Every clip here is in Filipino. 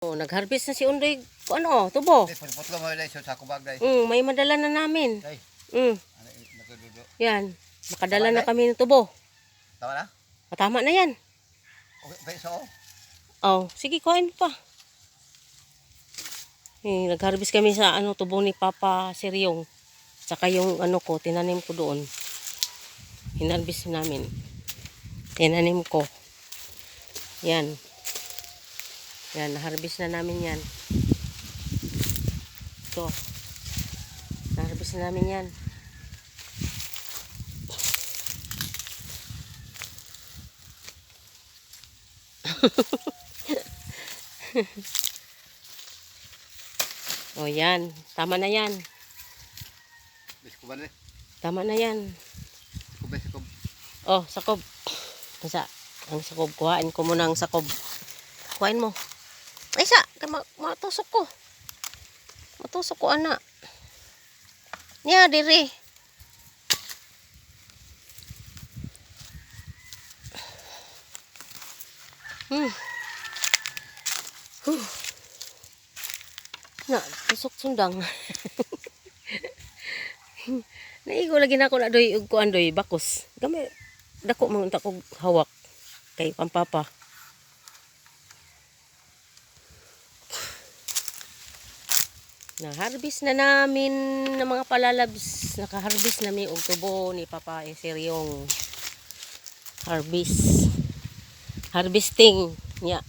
Oh, nag-harvest na si Undoy. Ano, tubo. Putlo mo sa. Mm, may madala na namin. Mm, ano natududo. yan. Makadala na kami ng tubo. Tawa na? Matama na yan. Okay, so. Oh, sige, kuhain pa. Eh, nag-harvest kami sa ano, tubo ni Papa Siryong. Tsaka yung ano ko, tinanim ko doon. Hinarvest namin. Tinanim ko. Yan. Yan, na-harvest na namin yan. Ito. Na-harvest na namin yan. O yan, tama na yan. Ni? Tama na yan. Ko bis ko. Oh, sakob. Isa, ang sakob. Kuhain ko muna ang sakob. Kuhain mo. Ay. Ma matusok ko. Matusok ko, anak. Nya, diri. Hmm. Huh. Na, tusok sundang. Naigo lagi na ako na doy ug kuan doy bakos. Gamay dako man ta kog hawak kay pampapa. Na harvest na namin ng mga palalabs. Naka-harvest namin og tubo ni Papa Eseryong. Harvest. Harvesting niya.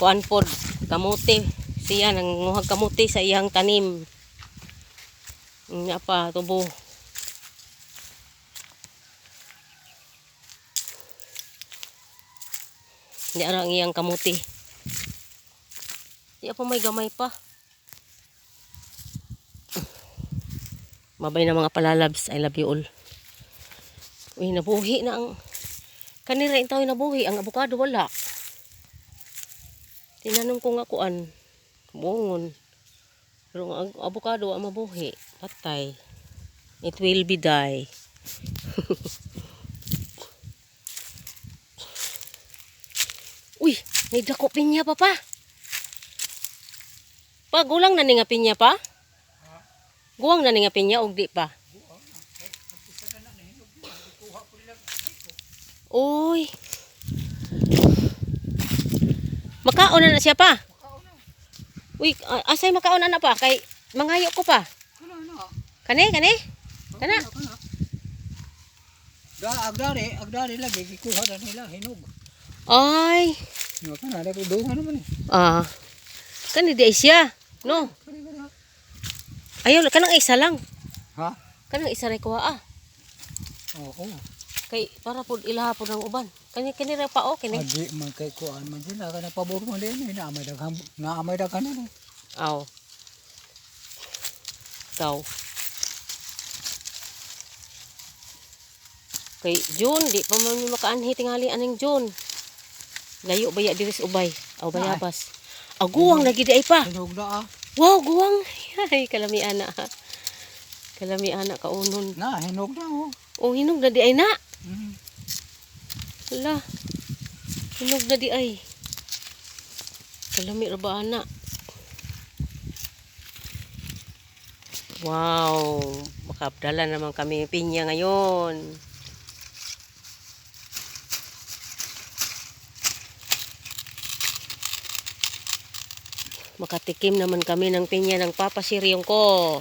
Kuan pod kamote. Siya nanguhag kamote sa iyang tanim. Nga pa, tubo. Hindi ara ang iyang kamuti. Di pa may gamay pa. Mabay na mga palalabs. I love you all. Uy, nabuhi na ang... Kanira yung tayo nabuhi. Ang abukado wala. Tinanong ko nga kuan. Bungon. Pero ang abukado ang mabuhi. Patay. It will be die. Uy, may dako pinya pa pa. Pa, gulang na ni nga pinya pa? Guwang na ni nga pinya o di pa? Uy. Makaon na na siya pa. Uy, asay makaon na na pa kay mangayo ko pa. Na. Kani, kani? Kana. Da agdari, agdari lagi gikuha na nila hinog. Ay. Kana da dungan naman eh. Ah. Kani di siya. No. Ayaw, kanang isa lang. Ha? Kanang isa rin kuha ah. Oo. Kay para po ilaha po ng uban. Kani kani ra pa oh kini. Adi man kay kuan man din kana pabor man din na amay daghang na amay daghan na. Aw. Ikaw. Kay June, di pa man makaanhi tingali aning June. Layo baya diri sa ubay. Aw bayabas. Aw guwang lagi di ay pa. Na ah. Wow, guwang. Ay, kalami ana. Kalami ana kaunon. Na hinog na oh. Oh, hinog na di ay na. Mm. Hala. Hinog na di ay. Kalami ra ba ana? Wow. Makabdala naman kami pinya ngayon. Makatikim naman kami ng pinya ng papasiryong ko.